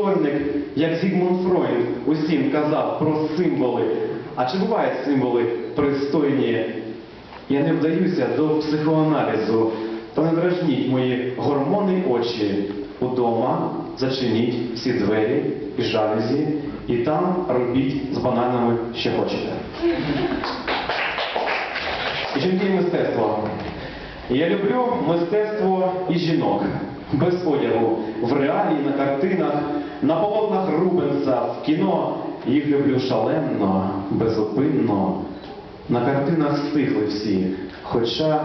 стольник, як Зігмунд Фройд усім казав про символи. А чи бувають символи пристойні? Я не вдаюся до психоаналізу, та не дражніть мої гормони очі. Удома зачиніть всі двері і жалюзі, і там робіть з бананами, що хочете. Жінки і мистецтво. Я люблю мистецтво і жінок без одягу, в реалі, на картинах, на полотнах Рубенса, в кіно. Їх люблю шалено, безупинно. На картинах стихли всі, хоча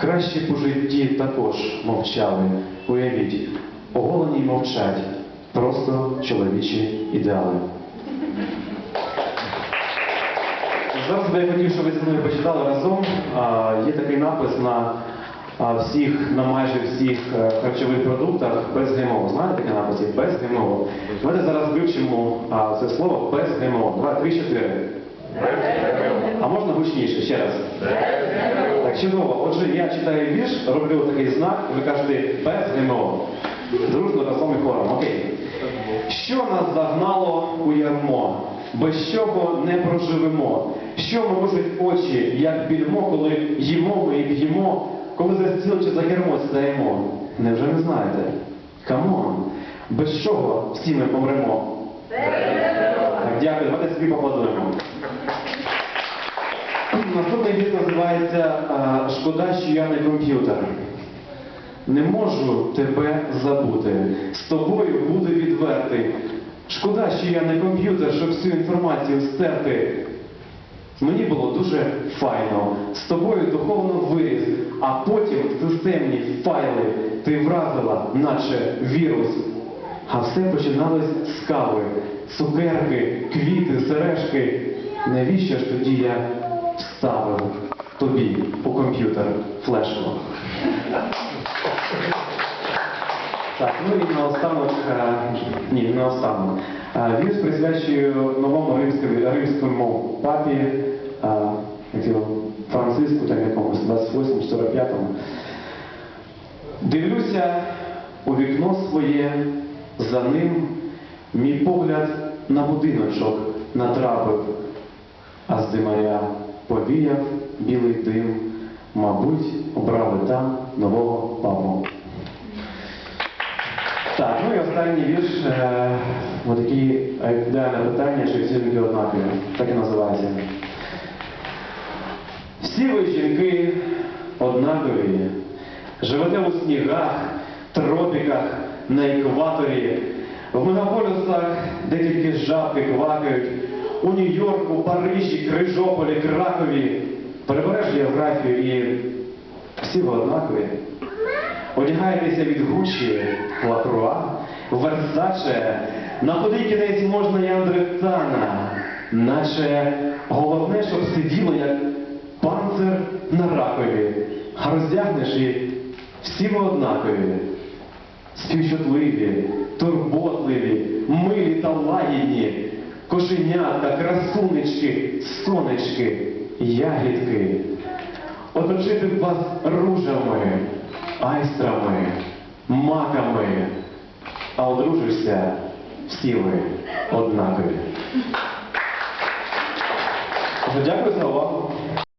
краще по житті також мовчали. Уявіть, оголені мовчать, просто чоловічі ідеали. Зараз би я хотів, щоб ви зі мною почитали разом. Є такий напис на всіх, на майже всіх е, харчових продуктах без ГМО. Знаєте такий напис? Є Без ГМО. Давайте зараз вивчимо це слово без ГМО. Два, три, чотири. А можна гучніше, ще раз. Так, чудово. Отже, я читаю вірш, роблю такий знак, ви кажете без ГМО. Дружно разом і хором. Окей. Що нас загнало у ярмо? Без чого не проживемо? Що морозить очі, як більмо, коли їмо ми і п'ємо, коли за стіл чи за кермо сідаємо? Невже не знаєте? Камон, без чого всі ми помремо? Так, дякую, давайте собі поаплодуємо. Наступний вірш називається Шкода, що я не комп'ютер. Не можу тебе забути. З тобою буду відвертий. Шкода, що я не комп'ютер, щоб всю інформацію стерти. Мені було дуже файно. З тобою духовно виріс, а потім системні файли ти вразила, наче вірус. А все починалось з кави, цукерки, квіти, сережки. Навіщо ж тоді я вставив тобі у комп'ютер флешку? Так, ну і наостанок, е, ні, не наостанок. Е, Вірш присвячую новому римському, папі, е, Франциску, там якомусь 28-45-му. Дивлюся у вікно своє, за ним мій погляд на будиночок натрапив, а з димаря повіяв білий дим, мабуть, обрали там нового папу. Так, ну і останній вірш, е, отакі е, ідеальне питання, чи всі жінки однакові. Так і називається. Всі ви жінки однакові. Живете у снігах, тропіках, на екваторі, в мегаполісах, де тільки жабки квакають, у Нью-Йорку, Парижі, Крижополі, Кракові. Перебереш географію і всі ви однакові. Одягаєтеся від Гуччі, Лакруа, Версаче, на худий кінець можна і Андректана, наче головне, щоб сиділо як панцир на ракові, а роздягнеш і всі ми однакові, співчутливі, турботливі, милі та лагідні, кошенятка, красунечки, сонечки, ягідки. Оточити вас ружами, айстрами, маками, а одружишся всі ви однакові. Дякую за увагу.